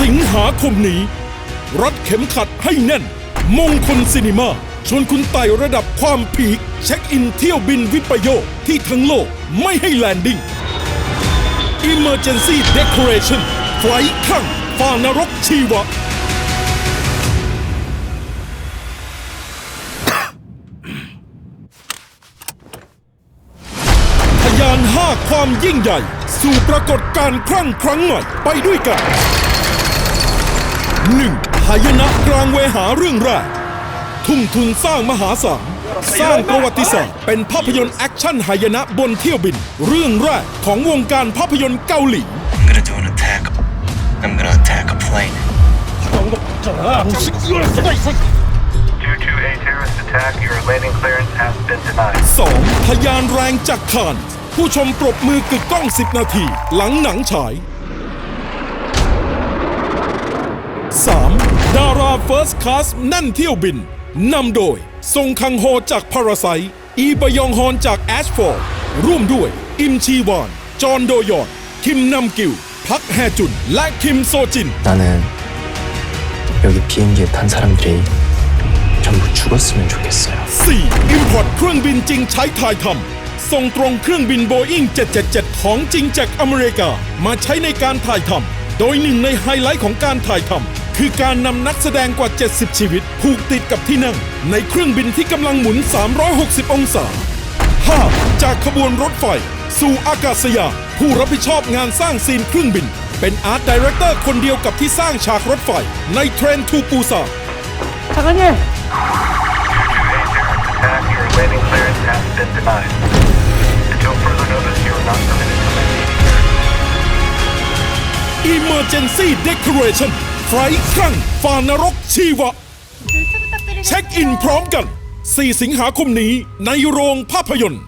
สิงหาคมนี้ รัดเข็มขัดให้แน่น มงคลซินิมาชวนคุณไต่ระดับความพีคเช็คอินเที่ยวบินวิปโยคที่ทั้งโลกไม่ให้แลนดิ้ง Emergency Decoration ไฟล์ข้างฝ่านรกชีวะทะยานห้าความยิ่งใหญ่ สู่ปรากฏการณ์ครั้งครั้งใหม่ไปด้วยกัน 1. หายนะกลางเวหาเรื่องแรก ทุ่มทุนสร้างมหาศาลสร้างประวัติศาสตร์เป็นภาพยนตร์แอคชั่นหายนะบนเที่ยวบิน เรื่องแรกของวงการภาพยนตร์เกาหลี I'm gonna do an attack. I'm gonna attack a plane. Due to a terrorist attack, your landing clearance has been denied. 2. พยานแรงจากคานส์ผู้ชมปรบมือกึกก้อง 10 นาที หลังหนังฉาย 3. ดาราเฟิร์สคลาสแน่นเที่ยวบิน นำโดยทรงคังโฮจากพาราไซอีบยองฮอนจากแอชฟอร์ดร่วมด้วย อิมชีวาน จอห์นโดยอน คิมนำกิว พักแฮจุน และคิมโซจิน 나는 여기 비행기에 탄 사람들이 전부 죽었으면 좋겠어요. 4. Import เครื่องบินจริงใช้ถ่ายทำส่งตรงเครื่องบินโบอิง777 ของจริงจากอเมริกา มาใช้ในการถ่ายทำ โดยหนึ่งในไฮไลท์ของการถ่ายทำคือการนำนักแสดงกว่า 70 ชีวิต ผูกติดกับที่นั่ง ในเครื่องบินที่กำลังหมุน 360 องศาภาพจากขบวนรถไฟ สู่อากาศยานผู้รับผิดชอบงานสร้างซีนเครื่องบิน เป็นอาร์ตดีเรคเตอร์คนเดียวกับที่สร้างฉากรถไฟ ในเทรนทูปูซานอะไรเนี่ย Emergency Decoration ไฟครั้งฟานรกชีวะ เช็คอินพร้อมกัน 4 สิงหาคมนี้ในโรงภาพยนตร์